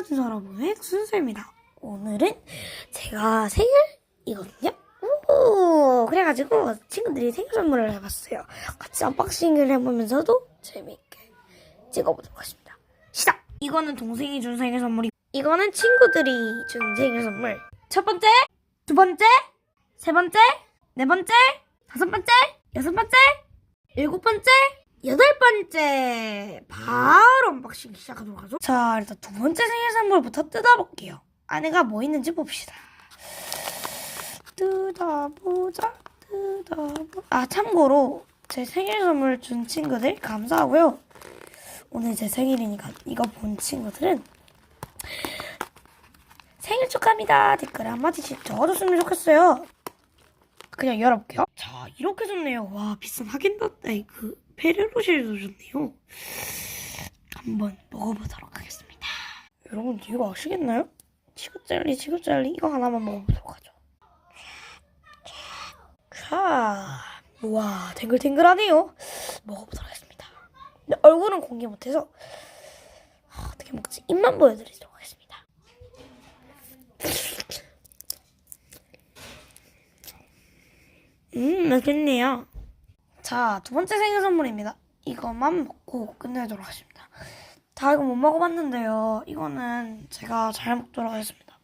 맞은 사람의 순서입니다. 오늘은 제가 생일이거든요. 오, 그래가지고 친구들이 생일 선물을 해봤어요. 같이 언박싱을 해보면서도 재미있게 찍어보도록 하겠습니다. 시작! 이거는 동생이 준 생일 선물이 이거는 친구들이 준 생일 선물. 첫 번째, 두 번째, 세 번째, 네 번째, 다섯 번째, 여섯 번째, 일곱 번째, 여덟 번째. 바로 언박싱 시작하도록 하죠. 자, 일단 두 번째 생일 선물부터 뜯어볼게요. 안에가 뭐 있는지 봅시다. 뜯어보자, 뜯어보자. 아, 참고로 제 생일 선물 준 친구들 감사하고요. 오늘 제 생일이니까 이거 본 친구들은 생일 축하합니다 댓글에 한마디씩 적어줬으면 좋겠어요. 그냥 열어볼게요. 자, 이렇게 좋네요. 와, 비싼 하겐다즈 그 페르로실도 좋네요. 한번 먹어보도록 하겠습니다. 여러분 이거 아시겠나요? 치구젤리, 치구젤리 이거 하나만 먹어보도록 하죠. 자, 와, 탱글탱글하네요. 먹어보도록 하겠습니다. 근데 얼굴은 공개 못해서 아, 어떻게 먹지? 입만 보여드리도록 하겠습니다. 음, 맛있네요. 자, 두 번째 생일 선물입니다. 이것만 먹고 끝내도록 하겠습니다. 다 이거 못 먹어봤는데요. 이거는 제가 잘 먹도록 하겠습니다.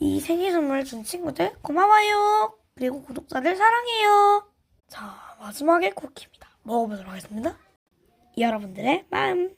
이 생일 선물 준 친구들 고마워요. 그리고 구독자들 사랑해요. 자, 마지막에 쿠키입니다. 먹어보도록 하겠습니다. 여러분들의 마음.